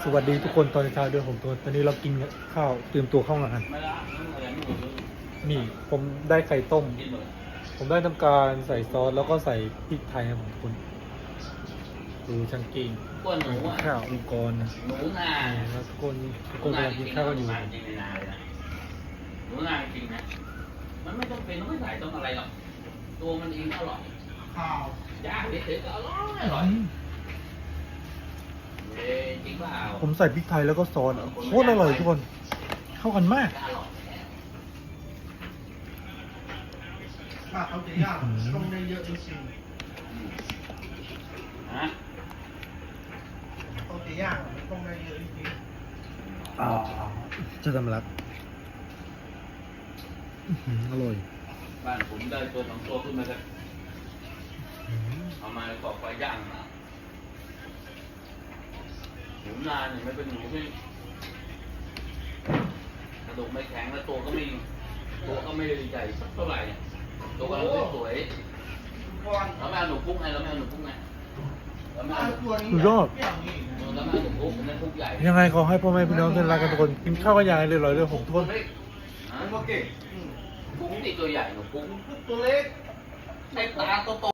สวัสดีทุกคนตอนเช้าด้วยผมตัวตอนนี้เรากินข้าวเตรียมตัวเข้างานไม่ละไม่อะไรไม่หมดเลยนี่ผมได้ไข่ต้มกินหมดผมได้ทำการใส่ซอสแล้วก็ใส่พริกไทยนะผมทุกคนดูช่างกินก้วนหนูอะข้าวองค์กรนะหนูนานี่แล้วทุกคนทุกคนกำลังกินข้าวกันอยู่จริงในนาเลยนะหนูนาจริงนะมันไม่ต้องเป็นต้องไม่ใส่ต้องอะไรหรอกตัวมันเองก็อร่อยข้าวย่างเฉยๆก็อร่อยอร่อยเอ้ยจริงเปล่า ผมใส่พริกไทยแล้วก็ซอสอะโคตรอร่อยทุกคน เข้ากันมากอร่อยแน่ถ้าเขาจะย่างต้องได้เยอะจริงอืมฮะๆเขาจะย่างมันต้องได้เยอะจริงจะทำรักอื้อหืออร่อย บ้านผมได้ตัวสองตัวขึ้นมาก็เอามากรอกไฟย่างมา หนูนาเนี่ยไม่เป็นหนูที่กระดูกไม่แข็งแล้วตัวก็ไม่ตัวก็ไม่ได้ใหญ่สักเท่าไหร่เนี่ยตัวก็สวยๆก่อนๆแล้วไม่เอาหนูพุกไงแล้วไม่เอาหนูพุกไงแล้วไม่ถ้าเอาหนูตัวนี้สุดยอดอย่างนี้แล้วไม่เอาหนูพุกผมได้พุกใหญ่ยังไงขอให้พ่อแม่พี่น้องทุกท่านรักกันทุกคนกินข้าวกันอย่างไรเลยอร่อยเลยผมทุกคนฮะโอเคอืมพุกนี่ตัวใหญ่หนูพุกตัวเล็กใช้ตาโตๆ